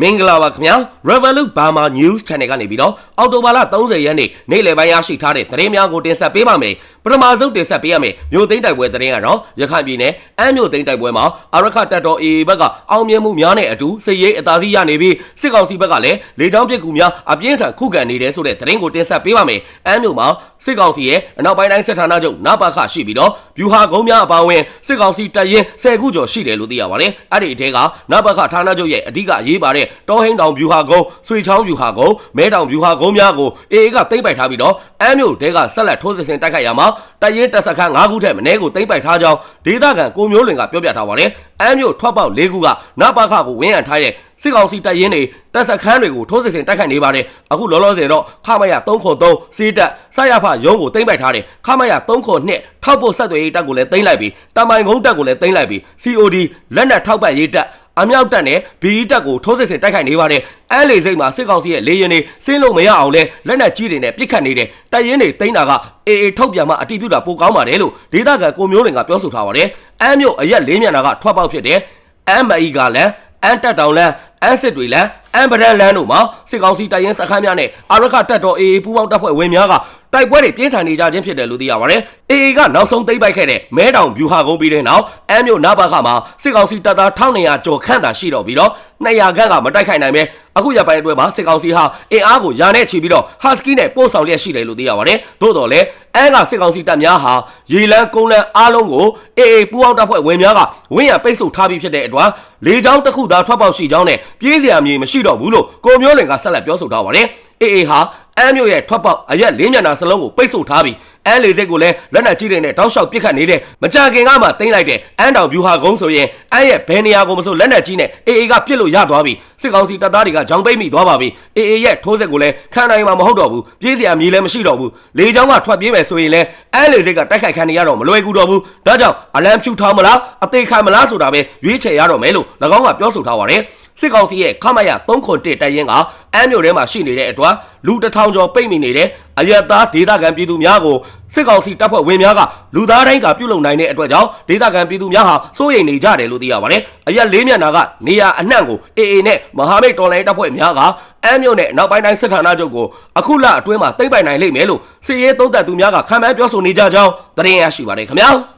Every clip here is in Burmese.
မင်္ဂလာပါခင်ဗျာ Revolut Burma News Channel ကနေပြီးတော့အော်တိုဘာလ30ရက်နေ့နေ့လယ်ပိုင်းရရှိထားတဲ့သတင်းများကိုတင်ဆက်ပေးပါမယ် ပထမဆုံးတင်ဆက်ပေးရမယ်မြို့သိမ်းတိုက်ပွဲသတင်းကတော့ရခိုင်ပြည်နယ်အမ်းမြို့သိမ်းတိုက်ပွဲမှာအရခတပ်တော် AA ဘက်ကအောင်မြင်မှုများနဲ့အတူစစ်ရေးအသာစီးရနေပြီးစစ်ကောင်စီဘက်ကလည်းလေကြောင်းပစ်ကူများအပြင်းထန်ခုခံနေတယ်ဆိုတဲ့သတင်းကိုတင်ဆက်ပေးပါမယ်အမ်းမြို့မှာစစ်ကောင်စီရဲ့အနောက်ပိုင်းတိုင်းစစ်ဌာနချုပ်နပါခရှိပြီးတော့ဗျူဟာကုန်းများအပါအဝင်စစ်ကောင်စီတပ်ရင်း10ခုကျော်ရှိတယ်လို့သိရပါတယ်အဲ့ဒီအထက်ကနပါခဌာနချုပ်ရဲ့အဓိကအရေးပါတဲ့တောဟင်းတောင်ဗျူဟာကုန်းဆွေချောင်းဗျူဟာကုန်းမဲတောင်ဗျူဟာကုန်းများကို AA ကသိမ်းပိုက်ထားပြီးတော့အမ်းမြို့တဲကဆက်လက်ထိုးစစ်ဆင်တိုက်ခိုက်ရမှာတရင်တပ်စခန်း၅ခုထက်မနည်းကိုသိမ်းပိုက်ထားကြောင်းဒေသခံကိုမျိုးလွင်ကပြောပြထားပါတယ်အမ်းမြို့ထွက်ပေါက်၄ခုကနပါခကိုဝင်းရံထားတဲ့စစ်ကောင်စီတပ်ရင်းတွေတပ်စခန်းတွေကိုထိုးစစ်ဆင်တိုက်ခိုက်နေပါတယ်အခုလောလောဆယ်တော့ခမရ303စီးတပ်ဆရဖရုံးကိုသိမ်းပိုက်ထားတယ်ခမရ302ထောက်ပို့ဆက်သွယ်ရေးတပ်ကိုလည်းသိမ်းလိုက်ပြီတမိုင်ကုန်းတပ်ကိုလည်းသိမ်းလိုက်ပြီ COD လက်နက်ထောက်ပံ့ရေးတပ်အမြောက်တပ်နဲ့ BE တပ်ကိုထိုးစစ်ဆင်တိုက်ခိုက်နေပါတယ်။အဲလေစိတ်မှာစစ်ကောင်စီရဲ့လေရင်တွေဆင်းလို့မရအောင်လဲလက်နက်ကြီးတွေနဲ့ပစ်ခတ်နေတယ်။တပ်ရင်းတွေတိန်းတာက အေအေထုတ်ပြန်မှအတိပြုတာပိုကောင်းပါတယ်လို့ဒေသခံကိုမျိုးလင်ကပြောဆိုထားပါတယ်။အမ်းမြို့အရက်လေးမြန်တာကထွက်ပေါက်ဖြစ်တယ်။ ME ကလည်းအန်တက်တောင်လန်းအန်စစ်တွေလန်း အန်ပဒန်လန်းတို့မှာစစ်ကောင်စီတပ်ရင်းစခန်းများနဲ့အာရခတပ်တော် AA ပူးပေါင်းတပ်ဖွဲ့ဝင်များကတိုက်ပွဲတွေပြင်းထန်နေကြခြင်းဖြစ်တယ်လို့သိရပါတယ်။ AA ကနောက်ဆုံးသိမ်းပိုက်ခဲ့တဲ့မဲတောင်ဗျူဟာကုန်းပြီးတဲ့နောက်အမ်းမြို့နာဘခမှာစစ်ကောင်စီတပ်သား1200ကျော်ခန့်သာရှိတော့ပြီးတော့200ခန့်ကမတိုက်ခိုက်နိုင်ပဲအခုရပိုင်းအတွင်းမှာစစ်ကောင်စီဟာအင်အားကိုယာနဲ့ချီပြီးတော့ Husky နဲ့ပို့ဆောင်လျက်ရှိတယ်လို့သိရပါတယ်။သို့တော်လည်းအဲကစစ်ကောင်စီတပ်များဟာရေလန်းကုန်းလန်းအားလုံးကို AA ပူးပေါင်းတပ်ဖွဲ့ဝင်များကဝင်းရံပိတ်ဆို့ထားပြီးဖြစ်တဲ့အတွက်လေကြောင်းတစ်ခုသာထွက်ပေါက်ရှိကြောင်းနဲ့ပြေးစရာမြေမရှိတော့ဘူးလို့ကိုမျိုးလင်ကဆက်လက်ပြောဆိုထားပါတယ်။ AA ဟာအမ်းမြို့ရဲ့ထွက်ပေါက်အရက်လေးမျက်နှာစလုံးကိုပိတ်ဆို့ထားပြီးအမ်းလေစိတ်ကိုလည်းလက်နက်ကြီးတွေနဲ့တောက်လျှောက်ပစ်ခတ်နေတဲ့မကြခင်ကမှတင်လိုက်တဲ့အမ်းတောင်ဗျူဟာကုန်းဆိုရင်အမ်းရဲ့ဘယ်နေရာကိုမဆိုလက်နက်ကြီးနဲ့ AA ကပစ်လို့ရသွားပြီစစ်ကောင်စီတပ်သားတွေကဂျောင်ပိတ်မိသွားပါပြီ AA ရဲ့ထိုးစစ်ကိုလည်းခံနိုင်မှာမဟုတ်တော့ဘူးပြေးစရာမြေလည်းမရှိတော့ဘူးလေကြောင်းကထွက်ပြေးမယ်ဆိုရင်လည်းအမ်းလေစိတ်ကတိုက်ခိုက်ခံနေရတော့မလွယ်ကူတော့ဘူးဒါကြောင့်အလံဖြူထားမလားအသေးခံမလားဆိုတာပဲရွေးချယ်ရတော့မယ်လို့၎င်းကပြောဆိုထားပါတယ် စစ်ကောင်စီရဲ့ခမရ301တပ်ရင်းကအမ်းမြို့ထဲမှာရှိနေတဲ့အတွက်လူတစ်ထောင်ကျော်ပိတ်မိနေတဲ့အယက်သားဒေသခံပြည်သူများကိုစစ်ကောင်စီတပ်ဖွဲ့ဝင်များကလူသားတိုင်းကပြုတ်လုံနိုင်တဲ့အတွက်ကြောင့်ဒေသခံပြည်သူများဟာစိုးရိမ်နေကြတယ်လို့သိရပါတယ်။အရက်လေးမျက်နှာကနေရာအနှံ့ကို AA နဲ့မဟာမိတ်တော်လှန်ရေးတပ်ဖွဲ့များကအမ်းမြို့နယ်နောက်ပိုင်းတိုင်းစစ်ဌာနချုပ်ကိုအခုလအတွင်းမှာသိမ်းပိုင်နိုင်လိမ့်မယ်လို့စစ်ရေးသုံးသပ်သူများကခံမှန်းပြောဆိုနေကြကြောင်းသတင်းရရှိပါတယ်ခင်ဗျာ။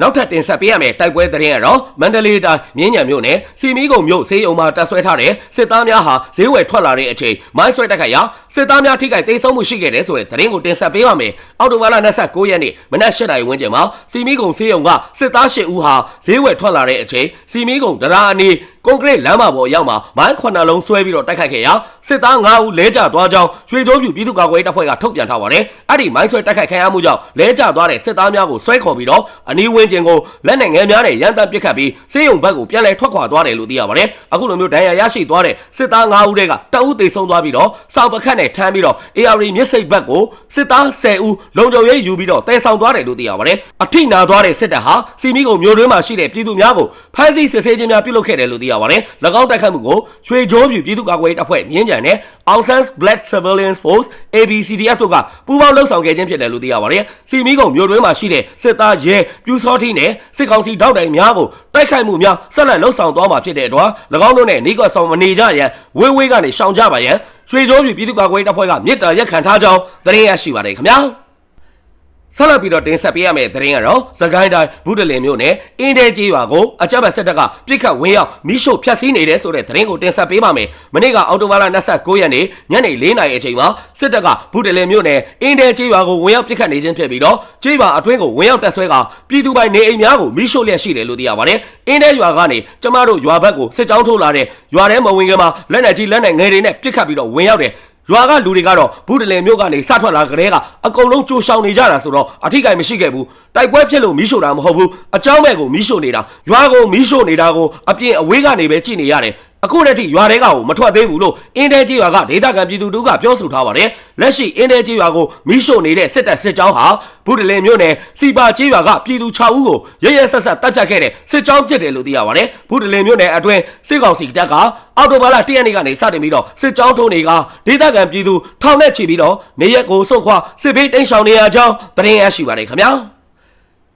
နောက်ထပ်တင်ဆက်ပေးရမယ့်တိုက်ပွဲသတင်းကတော့မန္တလေးတိုင်းမြင်းညံမြို့နယ်စီမီကုံမြို့စေးုံမှာတပ်ဆွဲထားတဲ့စစ်သားများဟာဈေးဝယ်ထွက်လာတဲ့အချိန်မိုင်းဆွဲတိုက်ခိုက်ရာစစ်သားများထိခိုက်ဒေဆုံးမှုရှိခဲ့တယ်ဆိုတဲ့သတင်းကိုတင်ဆက်ပေးပါမယ်။အော်တိုဘာလ29ရက်နေ့မနက်၈နာရီဝန်းကျင်မှာစီမီကုံစေးုံကစစ်သား၈ဦးဟာဈေးဝယ်ထွက်လာတဲ့အချိန်စီမီကုံဒရာအနီးကွန်ကရစ်လမ်းမပေါ်ရောက်မှာမိုင်းခွနလုံးဆွဲပြီးတော့တိုက်ခိုက်ခဲ့ရာစစ်သား9ဦးလဲကျသွားကြောင်းရွှေတိုးပြူပြည်သူ့ကာကွယ်ရေးတပ်ဖွဲ့ကထုတ်ပြန်ထားပါတယ်။အဲ့ဒီမိုင်းဆွဲတိုက်ခိုက်ခံရမှုကြောင့်လဲကျသွားတဲ့စစ်သားများကိုဆွဲခေါ်ပြီးတော့အနီးဝန်းကျင်ကိုလက်နက်ငယ်များနဲ့ရန်တပ်ပစ်ခတ်ပြီးစေယုံဘက်ကိုပြန်လည်ထွက်ခွာသွားတယ်လို့သိရပါတယ်။အခုလိုမျိုးဒဏ်ရာရရှိသွားတဲ့စစ်သား9ဦးတည်းကတအုပ်သေဆုံးသွားပြီးတော့စောက်ပခတ်နဲ့ထမ်းပြီးတော့ AR မြစ်စိတ်ဘက်ကိုစစ်သား10ဦးလုံခြုံရေးယူပြီးတော့တဲဆောင်သွားတယ်လို့သိရပါတယ်။အထိနာသွားတဲ့စစ်တပ်ဟာစီမီကုံမျိုးတွင်းမှာရှိတဲ့ပြည်သူများကိုဖမ်းဆီးစစ်ဆေးခြင်းများပြုလုပ်ခဲ့တယ်လို့သိရပါတယ်။၎င်းတိုက်ခတ်မှုကိုရွှေကြိုးပြူပြည်သူ့ကာကွယ်ရေးတပ်ဖွဲ့မြင်းကြံနဲ့ Aung San Black Surveillance Force ABCDF တို့ကပူးပေါင်းလှုပ်ဆောင်ခဲ့ခြင်းဖြစ်တယ်လို့သိရပါတယ်။စီမီကုံမျိုးတွင်းမှာရှိတဲ့စစ်သားရဲပြူစောတိနဲ့စစ်ကောင်စီတောက်တိုင်များကိုတိုက်ခိုက်မှုများဆက်လက်လှုပ်ဆောင်သွားမှာဖြစ်တဲ့အတွက်၎င်းတို့နဲ့နေကွက်ဆောင်မနေကြရန်ဝေးဝေးကနေရှောင်ကြပါရန်ရွှေကြိုးပြူပြည်သူ့ကာကွယ်ရေးတပ်ဖွဲ့ကမြစ်တာရက်ခံထားကြောင်းသတင်းရရှိပါတယ်ခင်ဗျာ။ ဆက်လက်ပြီးတော့တင်ဆက်ပေးရမယ့်သတင်းကတော့သခိုင်းတိုင်းဘူးတလင်မြို့နယ်အင်းတဲကြီးရွာကိုအကြမ်းဖက်စစ်တပ်ကပြစ်ခတ်ဝင်းရောက်မိရှို့ဖျက်ဆီးနေတယ်ဆိုတဲ့သတင်းကိုတင်ဆက်ပေးပါမယ်။မနေ့ကအောက်တိုဘာလ29ရက်နေ့ညနေ4နာရီအချိန်မှာစစ်တပ်ကဘူးတလင်မြို့နယ်အင်းတဲကြီးရွာကိုဝင်းရောက်ပြစ်ခတ်နေခြင်းဖြစ်ပြီးတော့ကြီးရွာအတွင်းကိုဝင်းရောက်တက်ဆွဲကပြည်သူပိုင်နေအိမ်များကိုမိရှို့လျက်ရှိတယ်လို့သိရပါတယ်။အင်းတဲရွာကနေကျမတို့ရွာဘက်ကိုစစ်ကြောင်းထိုးလာတဲ့ရွာထဲမဝင်ခင်မှာလက်နက်ကြီးလက်နက်ငယ်တွေနဲ့ပြစ်ခတ်ပြီးတော့ဝင်ရောက်တယ် ရွာကလူတွေကတော့ဘူးတလင်မြို့ကနေစထွက်လာကြတဲ့ကအကုန်လုံးကြိုးရှောင်နေကြတာဆိုတော့အထိကိမရှိခဲ့ဘူးတိုက်ပွဲဖြစ်လို့မီးရှို့တာမဟုတ်ဘူးအเจ้าမဲ့ကိုမီးရှို့နေတာရွာကိုမီးရှို့နေတာကိုအပြင်အဝေးကနေပဲကြည့်နေရတယ် အခုတည်းကရွာတွေကကိုမထွက်သေးဘူးလို့အင်းတဲကြီးရွာကဒေသခံပြည်သူတို့ကပြောဆိုထားပါတယ်လက်ရှိအင်းတဲကြီးရွာကိုမီးရှို့နေတဲ့စစ်တပ်စစ်ကြောင်းဟာဘူးတလင်မြို့နယ်စီပါကြီးရွာကပြည်သူ6ဦးကိုရရဆက်ဆက်တပ်ဖြတ်ခဲ့တဲ့စစ်ကြောင်းဖြစ်တယ်လို့သိရပါတယ်ဘူးတလင်မြို့နယ်အတွင်းစစ်ကောင်စီတပ်ကအော်တိုဘာလ1ရက်နေ့ကနေစတင်ပြီးတော့စစ်ကြောင်းထိုးနေကဒေသခံပြည်သူထောင်နဲ့ချီပြီးတော့နေရက်ကိုစုတ်ခွာစစ်ဘေးတိမ်းရှောင်နေရကြောင်းသတင်းရရှိပါတယ်ခင်ဗျာ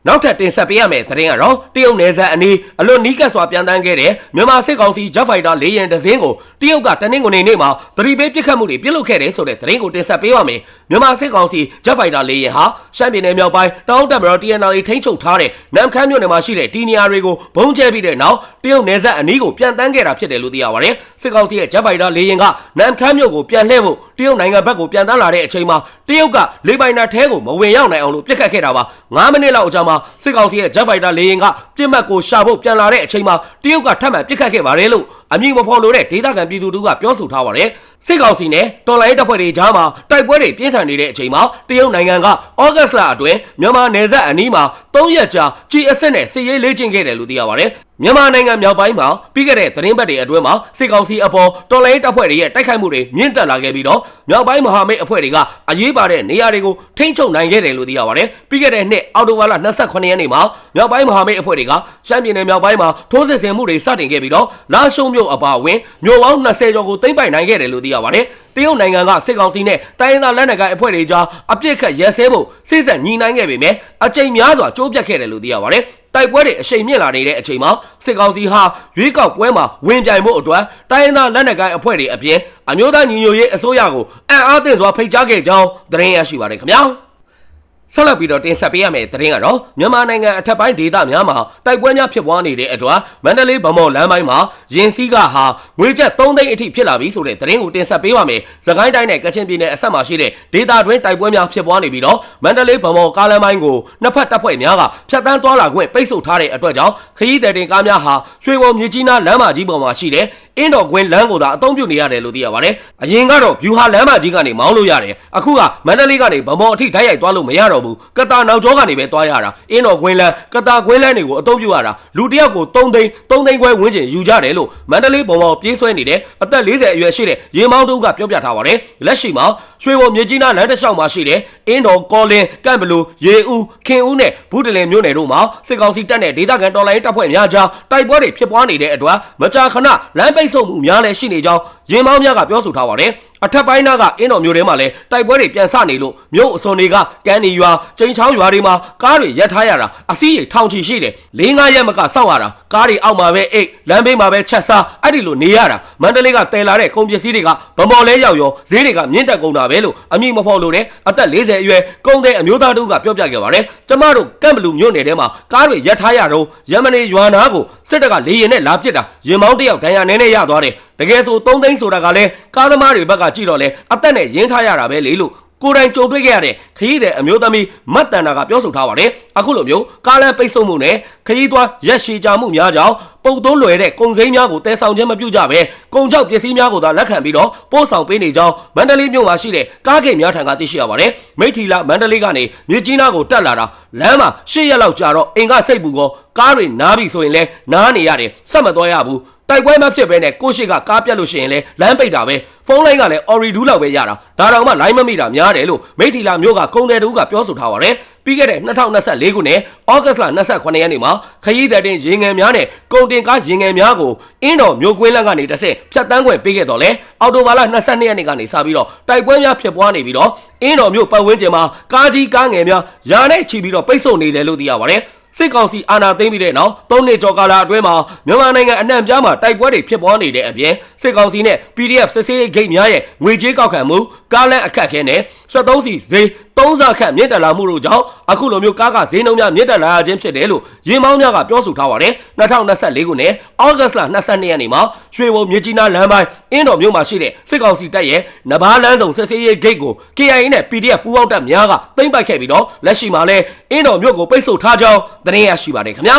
နောက်ထပ်တင်ဆက်ပေးရမယ့်သတင်းကတော့တရုတ်နယ်စပ်အနီးအလွန်နီးကပ်စွာပြန်တန်းခဲ့တဲ့မြန်မာစစ်ကောင်စီဂျက်ဖိုက်တာလေယာဉ်တစ်စင်းကိုတရုတ်ကတနင်္ဂနွေနေ့မှာသတိပေးပစ်ခတ်မှုတွေပြုလုပ်ခဲ့တယ်ဆိုတဲ့သတင်းကိုတင်ဆက်ပေးပါမယ်။မြန်မာစစ်ကောင်စီဂျက်ဖိုက်တာလေယာဉ်ဟာရှမ်းပြည်နယ်မြောက်ပိုင်းတောင်တက်မတော် TNL ထိန်းချုပ်ထားတဲ့နမ်ခမ်းမြို့နယ်မှာရှိတဲ့တီနီယာတွေကိုဘုံကျဲပြီးတဲ့နောက်တရုတ်နယ်စပ်အနီးကိုပြန်တန်းခဲ့တာဖြစ်တယ်လို့သိရပါတယ်။စစ်ကောင်စီရဲ့ဂျက်ဖိုက်တာလေယာဉ်ကနမ်ခမ်းမြို့ကိုပြန်လှည့်ဖို့တရုတ်နိုင်ငံဘက်ကိုပြန်တန်းလာတဲ့အချိန်မှာတရုတ်ကလေပိုင်နာထဲကိုမဝင်ရောက်နိုင်အောင်လို့ပြစ်ခတ်ခဲ့တာပါ9မိနစ်လောက်အကြာမှာစစ်ကောင်စီရဲ့ Jet Fighter လေယာဉ်ကပြစ်မှတ်ကိုရှာဖို့ပြန်လာတဲ့အချိန်မှာတရုတ်ကထပ်မံပြစ်ခတ်ခဲ့ပါတယ်လို့အမည်မဖော်လို့တဲ့ဒေသခံပြည်သူတို့ကပြောဆိုထားပါတယ်စစ်ကောင်စီနဲ့တော်လိုင်းတပ်ဖွဲ့တွေကြားမှာတိုက်ပွဲတွေပြင်းထန်နေတဲ့အချိန်မှာတရုတ်နိုင်ငံကဩဂတ်စ်လအတွင်းမြန်မာနယ်စပ်အနီးမှာ3ရက်ကြာကြီးအဆင့်နဲ့စစ်ရေးလေ့ကျင့်ခဲ့တယ်လို့သိရပါတယ် မြန်မာနိုင်ငံမြောက်ပိုင်းမှာပြီးခဲ့တဲ့သတင်းပတ်တွေအတွင်းမှာစစ်ကောင်စီအပေါ်တော်လိုင်းတပ်ဖွဲ့တွေရဲ့တိုက်ခိုက်မှုတွေမြင့်တက်လာခဲ့ပြီးတော့မြောက်ပိုင်းမဟာမိတ်အဖွဲ့တွေကအရေးပါတဲ့နေရာတွေကိုထိန်းချုပ်နိုင်ခဲ့တယ်လို့သိရပါတယ်ပြီးခဲ့တဲ့နှစ်အောက်တိုဘာလ28ရက်နေ့မှာမြောက်ပိုင်းမဟာမိတ်အဖွဲ့တွေကရှမ်းပြည်နယ်မြောက်ပိုင်းမှာထိုးစစ်ဆင်မှုတွေစတင်ခဲ့ပြီးတော့လာရှုံမြို့အပါအဝင်မြို့ပေါင်း20ကျော်ကိုသိမ်းပိုက်နိုင်ခဲ့တယ်လို့သိရပါတယ်တရုတ်နိုင်ငံကစစ်ကောင်စီနဲ့တိုင်းရင်းသားလက်နက်ကိုင်အဖွဲ့တွေကြားအပြစ်ခတ်ရဲစဲဖို့စိစက်ညီနိုင်ခဲ့ပေမဲ့အကြိမ်များစွာကြိုးပြတ်ခဲ့တယ်လို့သိရပါတယ် တိုက်ပွဲတွေအရှိန်မြင့်လာနေတဲ့အချိန်မှာစစ်ကောင်စီဟာရွေးကောက်ပွဲမှာဝင်ပြိုင်မှုအတွက်တိုင်းရင်းသားလက်နက်ကိုင်အဖွဲ့တွေအပြင်အမျိုးသားညီညွတ်ရေးအစိုးရကိုအံ့အားသင့်စွာဖိတ်ကြားခဲ့ကြောင်းသတင်းရရှိပါတယ်ခင်ဗျာ ဆက်လက်ပြီးတော့တင်ဆက်ပေးရမယ့်သတင်းကတော့မြန်မာနိုင်ငံအထက်ပိုင်းဒေသများမှာတိုက်ပွဲများဖြစ်ပွားနေတဲ့အတွက်မန္တလေးဗမော်လမ်းပိုင်းမှာရင်စည်းကဟာငွေကျပ်3သိန်းအထိဖြစ်လာပြီဆိုတဲ့သတင်းကိုတင်ဆက်ပေးပါမယ်။သခိုင်းတိုင်းနဲ့ကချင်ပြည်နယ်အဆက်မှာရှိတဲ့ဒေသတွင်းတိုက်ပွဲများဖြစ်ပွားနေပြီးတော့မန္တလေးဗမော်ကားလမ်းပိုင်းကိုနှစ်ဖက်တပ်ဖွဲ့များကဖြတ်တန်းသွားလာခွင့်ပိတ်ဆို့ထားတဲ့အတွက်ကြောင့်ခရီးသည်တင်ကားများဟာရွှေဘုံမြကြီးနားလမ်းမကြီးပေါ်မှာရှိတဲ့အင်းတော်ကွင်းလမ်းကိုသာအသုံးပြုနေရတယ်လို့သိရပါတယ်။အရင်ကတော့ဗျူဟာလမ်းမကြီးကနေမောင်းလို့ရတယ်။အခုကမန္တလေးကနေဗမော်အထိဓာတ်ရိုက်သွားလို့မရတော့ဘူး။ကတာနောက်ကျောကနေပဲသွားရတာ။အင်းတော်ကွင်းလမ်းကတာကွင်းလမ်းတွေကိုအသုံးပြုရတာလူတစ်ယောက်ကို3သိန်း3သိန်းခွဲဝန်းကျင်ယူကြတယ်လို့မန္တလေးဗမော်ပြေးဆွဲနေတဲ့အသက်40အရွယ်ရှိတဲ့ရေမောင်းတုံးကပြောပြထားပါတယ်။လက်ရှိမှာရွှေဘုံမြကြီးနားလမ်းတစ်လျှောက်မှာရှိတဲ့အင်းတော်ကောလင်းကန့်ဘလူရေဦးခင်ဦးနဲ့ဘူးတလင်မြို့နယ်တို့မှာစစ်ကောင်စီတပ်နဲ့ဒေသခံတော်လှန်ရေးတပ်ဖွဲ့များကြားတိုက်ပွဲတွေဖြစ်ပွားနေတဲ့အတွက်မကြာခဏလမ်းပိတ်ဆို့မှုများလည်းရှိနေကြောင်းရင်မောင်းများကပြောဆိုထားပါတယ်အထက်ပိုင်းနာကအင်းတော်မျိုးထဲမှာလည်းတိုက်ပွဲတွေပြန်ဆနေလို့မြို့အစုံတွေကကန်းနီရွာကျိန်ချောင်းရွာတွေမှာကားတွေရပ်ထားရတာအစီးရိထောင်ချီရှိတယ်၄၅ရက်မကစောင့်ရတာကားတွေအောက်မှာပဲအိတ်လမ်းဘေးမှာပဲချက်စားအဲ့ဒီလိုနေရတာမန္တလေးကတည်လာတဲ့ကုန်ပစ္စည်းတွေကဗမော်လဲရောက်ရောဈေးတွေကမြင့်တက်ကုန်တာပဲလို့အမိမဖော်လို့တဲ့အသက်40အရွယ်ကုန်တဲ့အမျိုးသားတို့ကပြောပြခဲ့ပါတယ်ကျမတို့ကန့်ဘလူမြို့နယ်ထဲမှာကားတွေရပ်ထားရတော့ရမနေရွာနာကိုစစ်တပ်ကလေရင်နဲ့လာပစ်တာရင်မောင်းတယောက်ဒဏ်ရာနဲနဲ့ရသွားတယ်တကယ်ဆို3သိန်းဆိုတာကလည်းကားသမားတွေဘက်ကကြည့်တော့လဲအသက်နဲ့ရင်းထားရတာပဲလေလို့ကိုယ်တိုင်ကြုံတွေ့ခဲ့ရတဲ့ခရီးသည်အမျိုးသမီးမတ်တန်နာကပြောဆိုထားပါတယ်အခုလိုမျိုးကားလမ်းပိတ်ဆို့မှုနဲ့ခရီးသွားရက်ရှည်ကြမှုများကြောင့်ပုတ်တိုးလွယ်တဲ့ကုန်စိမ်းများကိုတဲဆောင်ခြင်းမပြုကြဘဲကုန်ချောက်ပစ္စည်းများကိုသာလက်ခံပြီးတော့ပို့ဆောင်ပေးနေကြောင်းမန္တလေးမြို့မှာရှိတဲ့ကားဂိတ်များထံကသိရှိရပါတယ်မိထီလာမန္တလေးကနေမြကြီးနားကိုတက်လာတာလမ်းမှာ၈ရက်လောက်ကြာတော့အင်ကစိတ်ပူကောကားတွေနားပြီဆိုရင်လဲနားနေရတယ်ဆက်မသွားရဘူး တိုက်ပွဲမဖြစ်ဘဲနဲ့ကိုရှိကကားပြတ်လို့ရှိရင်လဲလမ်းပိတ်တာပဲဖုန်းလိုင်းကလည်း Ori ဒူးလောက်ပဲရတာဒါတောင်မှလိုင်းမမိတာများတယ်လို့မိထီလာမျိုးကကုန်းတယ်တူကပြောဆိုထားပါတယ်ပြီးခဲ့တဲ့2024ခုနှစ်ဩဂတ်လ28ရက်နေ့မှာခရီးသည်တင်ရေငယ်များနဲ့ကုန်တင်ကားရေငယ်များကိုအင်းတော်မြို့ကွင်းလမ်းကနေတစ်ဆင့်ဖြတ်တန်းခွင့်ပေးခဲ့တော့လေအော်တိုဘာလ22ရက်နေ့ကနေစပြီးတော့တိုက်ပွဲများဖြစ်ပွားနေပြီးတော့အင်းတော်မြို့ပတ်ဝန်းကျင်မှာကားကြီးကားငယ်များယာနဲ့ချီပြီးတော့ပိတ်ဆို့နေတယ်လို့သိရပါတယ် စစ်ကောင်စီအာဏာသိမ်းပြီးတဲ့နောက်၃နှစ်ကျော်ကာလအတွင်းမှာမြန်မာနိုင်ငံအနှံ့ပြားမှာတိုက်ပွဲတွေဖြစ်ပွားနေတဲ့အပြင်စစ်ကောင်စီနဲ့ PDF စစ်ဆေးရေးဂိတ်များရဲ့ငွေကြေးကောက်ခံမှုကားလမ်းအခက်အခဲနဲ့73စီဈေးသုံးဆခန့်မြင့်တက်လာမှုတို့ကြောင့်အခုလိုမျိုးကားကဈေးနှုန်းများမြင့်တက်လာခြင်းဖြစ်တယ်လို့ရေမောင်းများကပြောဆိုထားပါတယ်2024ခုနှစ်ဩဂတ်လ22ရက်နေ့မှာရွှေဘုံမြကြီးနားလမ်းပိုင်းအင်းတော်မြို့မှာရှိတဲ့စစ်ကောင်စီတပ်ရဲ့နဘားလမ်းဆောင်စစ်ဆေးရေးဂိတ်ကို KIA နဲ့ PDF ပူးပေါင်းတပ်များကသိမ်းပိုက်ခဲ့ပြီးတော့လက်ရှိမှာလည်းအင်းတော်မြို့ကိုပိတ်ဆို့ထားကြောင်းသတင်းရရှိပါတယ်ခင်ဗျာ